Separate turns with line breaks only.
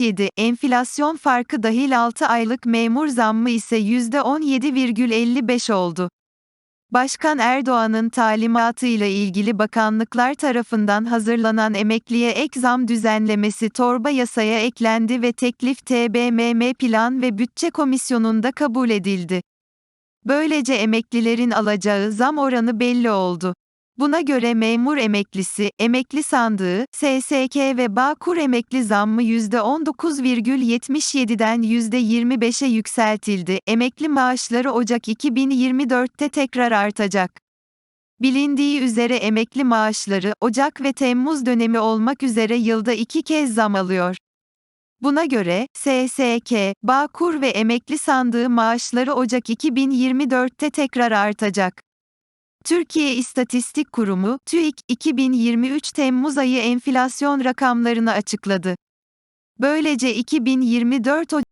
7, enflasyon farkı dahil 6 aylık memur zammı ise %17,55 oldu. Başkan Erdoğan'ın talimatıyla ilgili bakanlıklar tarafından hazırlanan emekliye ek zam düzenlemesi torba yasaya eklendi ve teklif TBMM Plan ve Bütçe Komisyonu'nda kabul edildi. Böylece emeklilerin alacağı zam oranı belli oldu. Buna göre memur emeklisi, emekli sandığı, SSK ve Bağkur emekli zammı %19,77'den %25'e yükseltildi. Emekli maaşları Ocak 2024'te tekrar artacak. Bilindiği üzere emekli maaşları, Ocak ve Temmuz dönemi olmak üzere yılda iki kez zam alıyor. Buna göre, SSK, Bağkur ve emekli sandığı maaşları Ocak 2024'te tekrar artacak. Türkiye İstatistik Kurumu, TÜİK, 2023 Temmuz ayı enflasyon rakamlarını açıkladı. Böylece 2024 Ocak